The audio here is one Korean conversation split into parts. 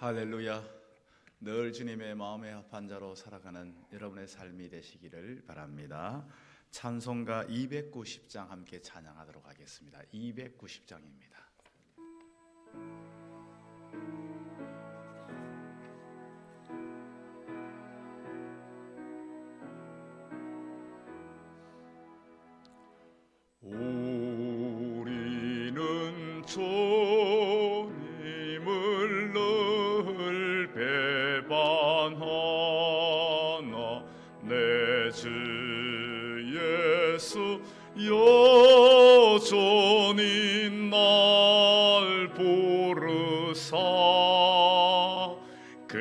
할렐루야. 늘 주님의 마음에 합한 자로 살아가는 여러분의 삶이 되시기를 바랍니다. 찬송가 290장 함께 찬양하도록 하겠습니다. 290장입니다.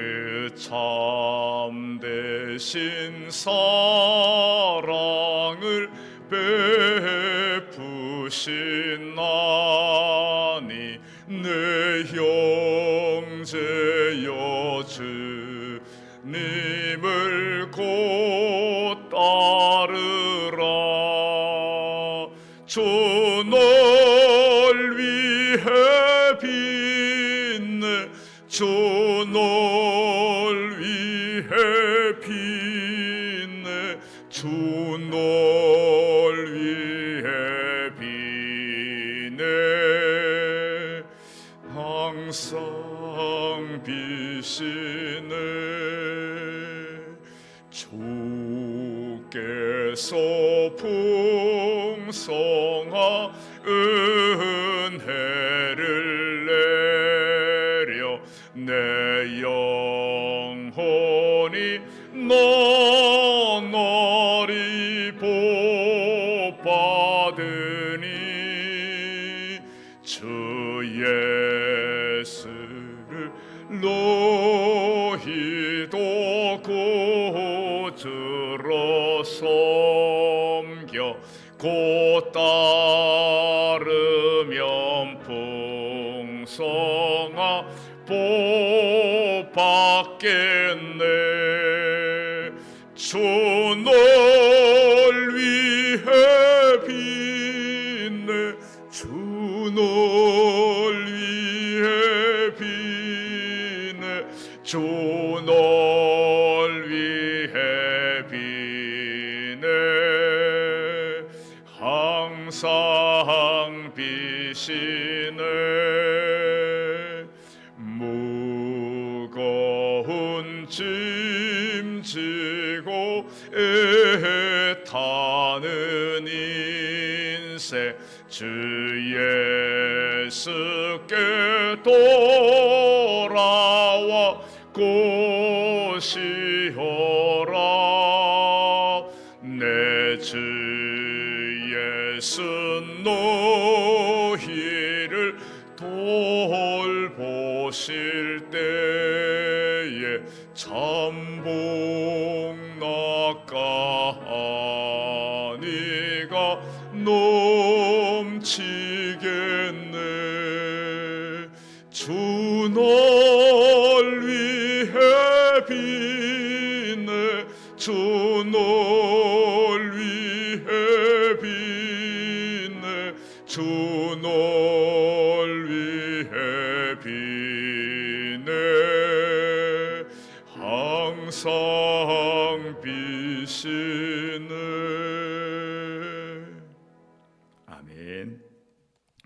그 참되신 사랑을 베푸신 나니 내 형제여 주널 위해 빛내 항상 비시네. 주께서 풍성한 은 주 예수를 너희도 구주로 섬겨 곧따 주널 위해 빛내 항상 비시네. 무거운 짐 지고 애타는 인생 주 예수 고시어라 내 주 예수 너희를 돌보실 빛내 주널 위해 빛내 항상 비시네 아멘.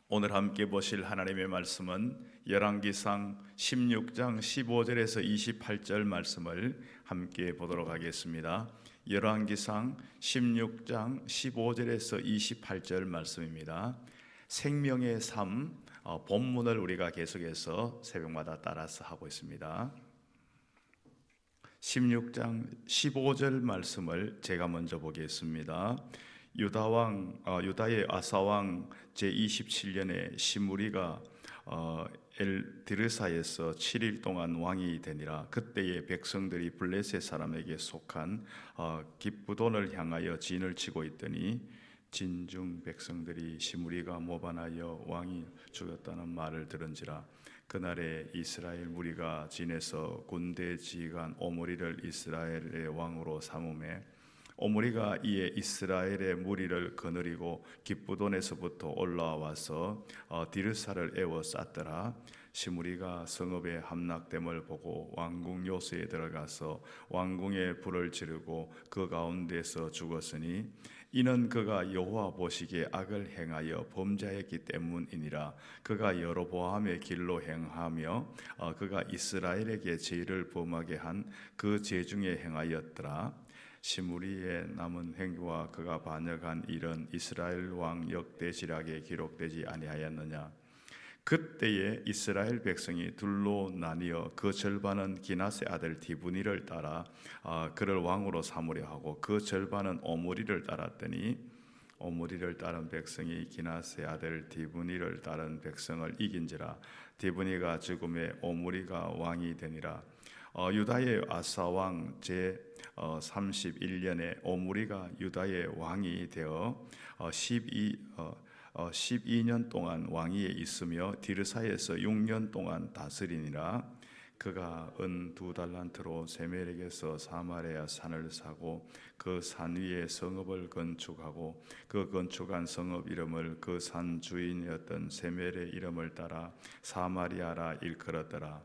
오늘 함께 보실 하나님의 말씀은 열왕기상 16장 15절에서 28절 말씀을 함께 보도록 하겠습니다. 열왕기상 16장 15절에서 28절 말씀입니다. 생명의 삶 어, 본문을 우리가 계속해서 새벽마다 따라서 하고 있습니다. 16장 15절 말씀을 제가 먼저 보겠습니다. 유다 왕 어, 유다의 아사 왕 제 27년에 시므리가 어, 엘드르사에서 7일 동안 왕이 되니라. 그때의 백성들이 블레셋 사람에게 속한 어, 기쁘돈을 향하여 진을 치고 있더니 진중 백성들이 시므리가 모반하여 왕이 죽었다는 말을 들은지라. 그날에 이스라엘 무리가 진에서 군대 지휘관 오므리를 이스라엘의 왕으로 삼음에 오므리가 이에 이스라엘의 무리를 거느리고 기쁘돈에서부터 올라와서 어, 디르사를 에워 쌌더라. 시므리가 성읍에 함락됨을 보고 왕궁 요새에 들어가서 왕궁에 불을 지르고 그 가운데서 죽었으니 이는 그가 여호와 보시기에 악을 행하여 범죄했기 때문이니라. 그가 여로보암의 길로 행하며 어, 그가 이스라엘에게 죄를 범하게 한 그 죄 중에 행하였더라 시므리의 남은 행위와 그가 반역한 일은 이스라엘 왕 역대지락에 기록되지 아니하였느냐? 그때에 이스라엘 백성이 둘로 나뉘어 그 절반은 기나세 아들 디브니를 따라 아, 그를 왕으로 삼으려 하고 그 절반은 오므리를 따랐더니 오므리를 따른 백성이 기나세 아들 디브니를 따른 백성을 이긴지라. 디브니가 죽음에 오므리가 왕이 되니라 어, 유다의 아사 왕제 어, 31년에 오므리가 유다의 왕이 되어 어, 12 어, 어, 12년 동안 왕위에 있으며 디르사에서 6년 동안 다스리니라. 그가 은 두 달란트로 세멜에게서 사마리아 산을 사고 그 산 위에 성읍을 건축하고 그 건축한 성읍 이름을 그 산 주인이었던 세멜의 이름을 따라 사마리아라 일컬었더라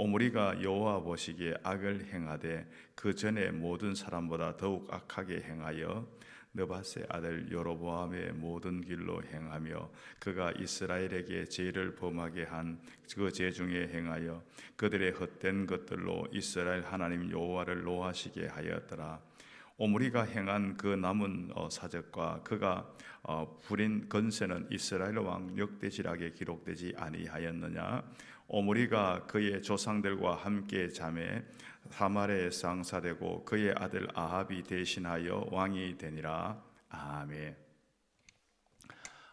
오므리가 여호와 보시기에 악을 행하되 그 전에 모든 사람보다 더욱 악하게 행하여 느바세 아들 여로보암의 모든 길로 행하며 그가 이스라엘에게 죄를 범하게 한 그 죄 중에 행하여 그들의 헛된 것들로 이스라엘 하나님 여호와를 노하시게 하였더라. 오므리가 행한 그 남은 어, 사적과 그가 어, 부린 건세는 이스라엘 왕 역대지락에 기록되지 아니하였느냐 오므리가 그의 조상들과 함께 잠에 사마리아에 상사되고 그의 아들 아합이 대신하여 왕이 되니라 아멘.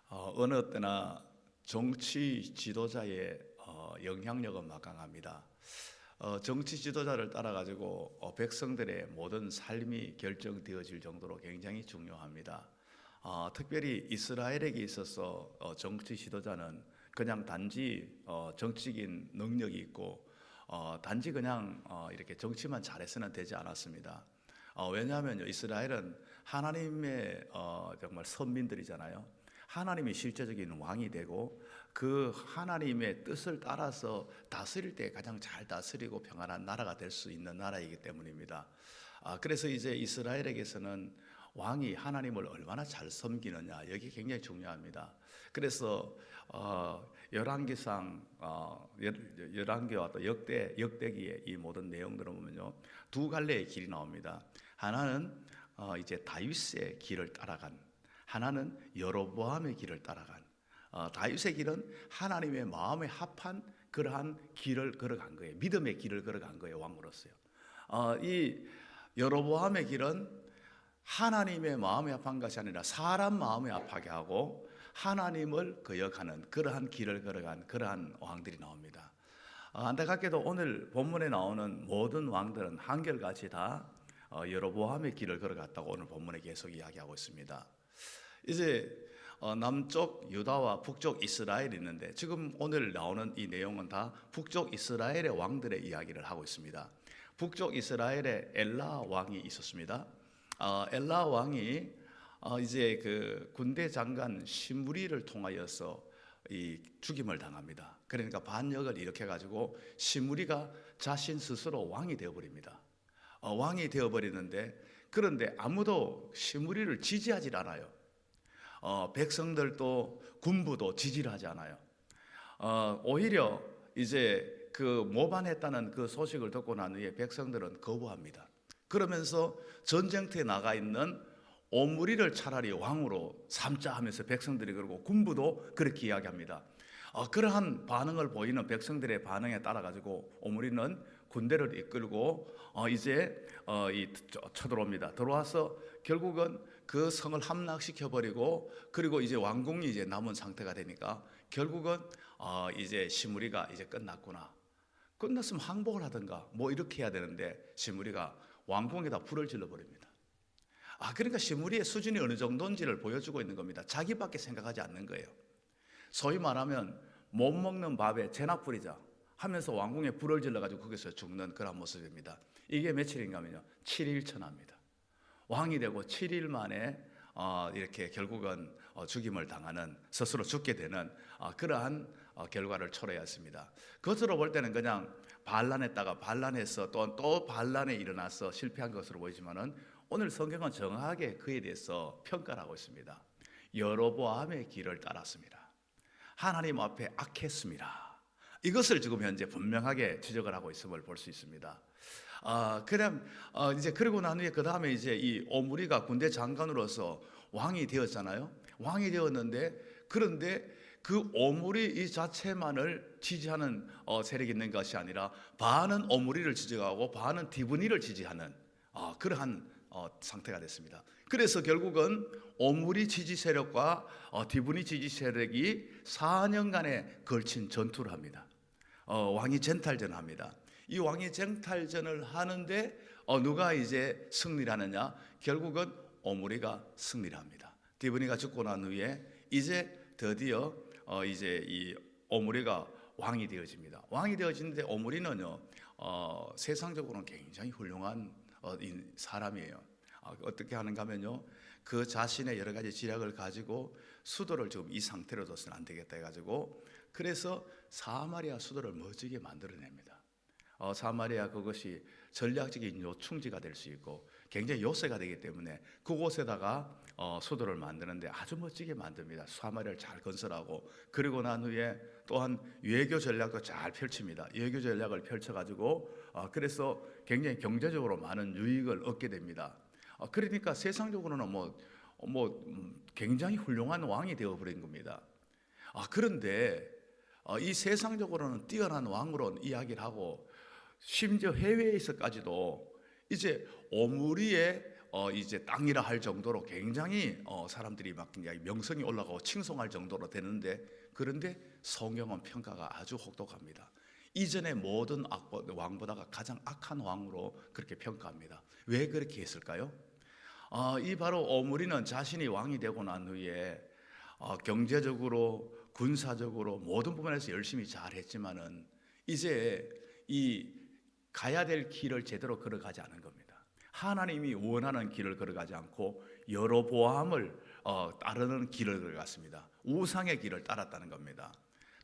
어, 어느 때나 정치 지도자의 어, 영향력은 막강합니다. 어, 정치 지도자를 따라 가지고 어, 백성들의 모든 삶이 결정되어질 정도로 굉장히 중요합니다. 어, 특별히 이스라엘에게 있어서 어, 정치 지도자는 그냥 단지 어, 정치적인 능력이 있고 어, 단지 그냥 어, 이렇게 정치만 잘해서는 되지 않았습니다. 어, 왜냐하면 이스라엘은 하나님의 어, 정말 선민들이잖아요. 하나님이 실제적인 왕이 되고 그 하나님의 뜻을 따라서 다스릴 때 가장 잘 다스리고 평안한 나라가 될 수 있는 나라이기 때문입니다. 아, 그래서 이제 이스라엘에게서는 왕이 하나님을 얼마나 잘 섬기느냐 여기 굉장히 중요합니다. 그래서 어, 열왕기상 어, 열- 열왕기와 또 역대 역대기의 이 모든 내용들을 보면요 두 갈래의 길이 나옵니다. 하나는 어, 이제 다윗의 길을 따라간 하나는 여로보암의 길을 따라간 어, 다윗의 길은 하나님의 마음에 합한 그러한 길을 걸어간 거예요. 믿음의 길을 걸어간 거예요. 왕으로서요. 어, 이 여로보암의 길은 하나님의 마음에 합한 것이 아니라 사람 마음에 합하게 하고 하나님을 거역하는 그러한 길을 걸어간 그러한 왕들이 나옵니다. 아, 안타깝게도 오늘 본문에 나오는 모든 왕들은 한결같이 다 어, 여로보암의 길을 걸어갔다고 오늘 본문에 계속 이야기하고 있습니다. 이제 어, 남쪽 유다와 북쪽 이스라엘이 있는데 지금 오늘 나오는 이 내용은 다 북쪽 이스라엘의 왕들의 이야기를 하고 있습니다. 북쪽 이스라엘에 엘라 왕이 있었습니다. 어, 엘라 왕이 어, 이제 그 군대 장관 시므리를 통하여서 이 죽임을 당합니다. 그러니까 반역을 일으켜 가지고 시므리가 자신 스스로 왕이 되어 버립니다. 어, 왕이 되어 버리는데 그런데 아무도 시므리를 지지하지 않아요. 어, 백성들도 군부도 지지를 하지 않아요. 어, 오히려 이제 그 모반했다는 그 소식을 듣고 난 후에 백성들은 거부합니다. 그러면서 전쟁터에 나가 있는 오므리를 차라리 왕으로 삼자 하면서 백성들이 그러고 군부도 그렇게 이야기합니다. 어, 그러한 반응을 보이는 백성들의 반응에 따라 가지고 오므리는 군대를 이끌고 어, 이제 어, 이 쳐- 쳐들어옵니다. 들어와서 결국은 그 성을 함락시켜 버리고 그리고 이제 왕궁이 이제 남은 상태가 되니까 결국은 어, 이제 시무리가 이제 끝났구나. 끝났으면 항복을 하든가 뭐 이렇게 해야 되는데 시무리가 왕궁에다 불을 질러 버립니다. 아 그러니까 시무리의 수준이 어느 정도인지를 보여주고 있는 겁니다. 자기밖에 생각하지 않는 거예요. 소위 말하면 못 먹는 밥에 재낙 뿌리자 하면서 왕궁에 불을 질러 가지고 거기서 죽는 그런 모습입니다. 이게 며칠인가면요. 7일 천합니다. 왕이 되고 7일 만에 어, 이렇게 결국은 어, 죽임을 당하는 스스로 죽게 되는 어, 그러한 어, 결과를 초래했습니다. 겉으로 볼 때는 그냥 반란했다가 반란해서 또, 또 반란에 일어나서 실패한 것으로 보이지만은 오늘 성경은 정확하게 그에 대해서 평가를 하고 있습니다. 여로보암의 길을 따랐습니다. 하나님 앞에 악했습니다. 이것을 지금 현재 분명하게 지적을 하고 있음을 볼 수 있습니다. 아, 그럼 어, 이제 그리고 난 후에 그 다음에 이제 이 오므리가 군대 장관으로서 왕이 되었잖아요. 왕이 되었는데 그런데 그 오므리 이 자체만을 지지하는 어, 세력이 있는 것이 아니라 반은 오므리를 지지하고 반은 디브니를 지지하는 어, 그러한 어, 상태가 됐습니다. 그래서 결국은 오므리 지지 세력과 어, 디브니 지지 세력이 4년간에 걸친 전투를 합니다. 어, 왕이 쟁탈전을 합니다. 이 왕이 쟁탈전을 하는데 어, 누가 이제 승리를 하느냐? 결국은 오므리가 승리를 합니다. 디브니가 죽고 난 후에 이제 드디어 어, 이제 이 오므리가 왕이 되어집니다. 왕이 되어지는데 오므리는요 어, 세상적으로는 굉장히 훌륭한 어, 이 사람이에요. 어, 어떻게 하는가 하면요 그 자신의 여러 가지 지략을 가지고 수도를 지금 이 상태로 둬서는 안 되겠다 해가지고 그래서 사마리아 수도를 멋지게 만들어냅니다. 어, 사마리아 그것이 전략적인 요충지가 될 수 있고 굉장히 요새가 되기 때문에 그곳에다가 어, 수도를 만드는데 아주 멋지게 만듭니다. 사마리아를 잘 건설하고 그리고 난 후에 또한 외교 전략도 잘 펼칩니다. 외교 전략을 펼쳐가지고 어, 그래서 굉장히 경제적으로 많은 유익을 얻게 됩니다. 어, 그러니까 세상적으로는 뭐, 어, 뭐 음, 굉장히 훌륭한 왕이 되어버린 겁니다. 아, 그런데 어, 이 세상적으로는 뛰어난 왕으로 이야기를 하고 심지어 해외에서까지도 이제 오므리의 어, 이제 땅이라 할 정도로 굉장히 어, 사람들이 막 명성이 올라가고 칭송할 정도로 되는데 그런데 성경은 평가가 아주 혹독합니다. 이전의 모든 악보- 왕보다가 가장 악한 왕으로 그렇게 평가합니다. 왜 그렇게 했을까요? 아, 이 바로 오므리는 자신이 왕이 되고 난 후에 어, 경제적으로 군사적으로 모든 부분에서 열심히 잘했지만은 이제 이 가야 될 길을 제대로 걸어가지 않은 겁니다. 하나님이 원하는 길을 걸어가지 않고 여로보암을 어, 따르는 길을 걸어갔습니다. 우상의 길을 따랐다는 겁니다.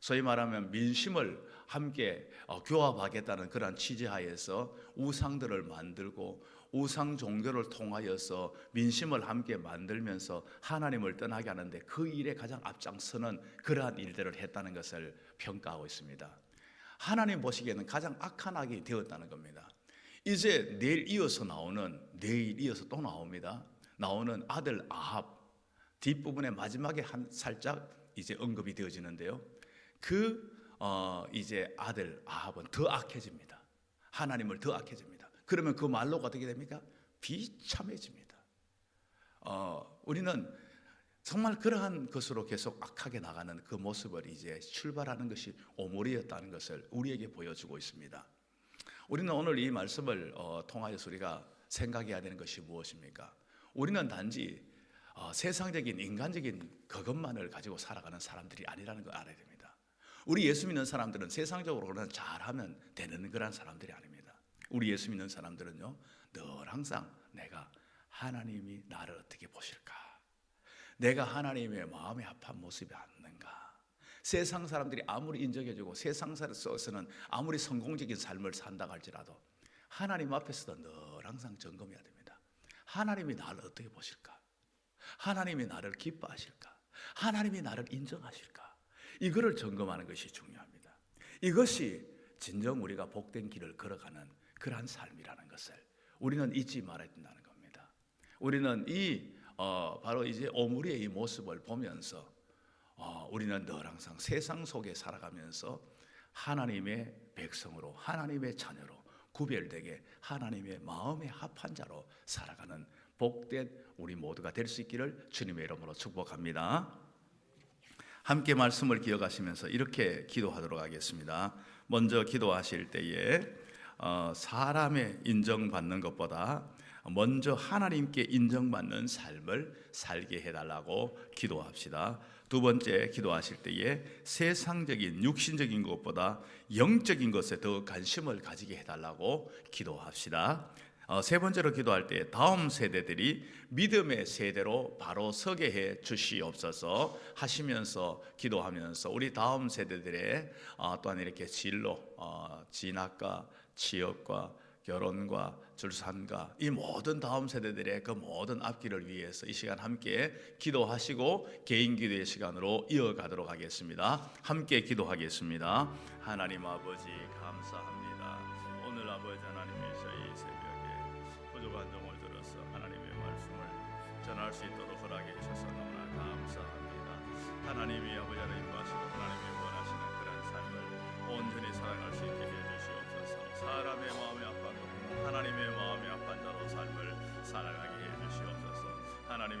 소위 말하면 민심을 함께 어, 교합하겠다는 그런 취지하에서 우상들을 만들고 우상 종교를 통하여서 민심을 함께 만들면서 하나님을 떠나게 하는데 그 일에 가장 앞장서는 그러한 일들을 했다는 것을 평가하고 있습니다. 하나님 보시기에는 가장 악한 악이 되었다는 겁니다. 이제 내일 이어서 나오는 내일 이어서 또 나옵니다. 나오는 아들 아합 뒷부분에 마지막에 한 살짝 이제 언급이 되어지는데요. 그 어, 이제 아들 아합은 더 악해집니다. 하나님을 더 악해집니다. 그러면 그 말로가 어떻게 됩니까? 비참해집니다. 어, 우리는 정말 그러한 것으로 계속 악하게 나가는 그 모습을 이제 출발하는 것이 오물이었다는 것을 우리에게 보여주고 있습니다. 우리는 오늘 이 말씀을 어, 통하여서 우리가 생각해야 되는 것이 무엇입니까? 우리는 단지 어, 세상적인 인간적인 그것만을 가지고 살아가는 사람들이 아니라는 걸 알아야 됩니다. 우리 예수 믿는 사람들은 세상적으로는 잘하면 되는 그런 사람들이 아닙니다. 우리 예수 믿는 사람들은요, 늘 항상 내가 하나님이 나를 어떻게 보실까? 내가 하나님의 마음에 합한 모습이 없는가? 세상 사람들이 아무리 인정해주고 세상 속에서는 아무리 성공적인 삶을 산다 할지라도 하나님 앞에서도 늘 항상 점검해야 됩니다. 하나님이 나를 어떻게 보실까? 하나님이 나를 기뻐하실까? 하나님이 나를 인정하실까? 이거를 점검하는 것이 중요합니다. 이것이 진정 우리가 복된 길을 걸어가는 그러한 삶이라는 것을 우리는 잊지 말아야 된다는 겁니다. 우리는 이 어, 바로 이제 오므리의 이 모습을 보면서 어, 우리는 늘 항상 세상 속에 살아가면서 하나님의 백성으로 하나님의 자녀로 구별되게 하나님의 마음에 합한 자로 살아가는 복된 우리 모두가 될 수 있기를 주님의 이름으로 축복합니다. 함께 말씀을 기억하시면서 이렇게 기도하도록 하겠습니다. 먼저 기도하실 때에 어, 사람의 인정받는 것보다 먼저 하나님께 인정받는 삶을 살게 해달라고 기도합시다. 두 번째 기도하실 때에 세상적인 육신적인 것보다 영적인 것에 더 관심을 가지게 해달라고 기도합시다. 어, 세 번째로 기도할 때 다음 세대들이 믿음의 세대로 바로 서게 해 주시옵소서 하시면서 기도하면서 우리 다음 세대들의 어, 또한 이렇게 진로, 어, 진학과 취업과 결혼과 출산과 이 모든 다음 세대들의 그 모든 앞길을 위해서 이 시간 함께 기도하시고 개인 기도의 시간으로 이어가도록 하겠습니다. 함께 기도하겠습니다. 하나님 아버지 감사합니다. 오늘 아버지 하나님께서 이 새벽에 부족한 종을 들어서 하나님의 말씀을 전할 수 있도록 허락해 주셔서 너무나 감사합니다. 하나님이 아버지 하나님 하시고 하나님이 원하시는 그런 삶을 온전히 살아갈 수 있게 해 주시옵소서. 사람의 마음에 하나님의 마음이 아픈 자로 삶을 살아가게 해주시옵소서. 하나님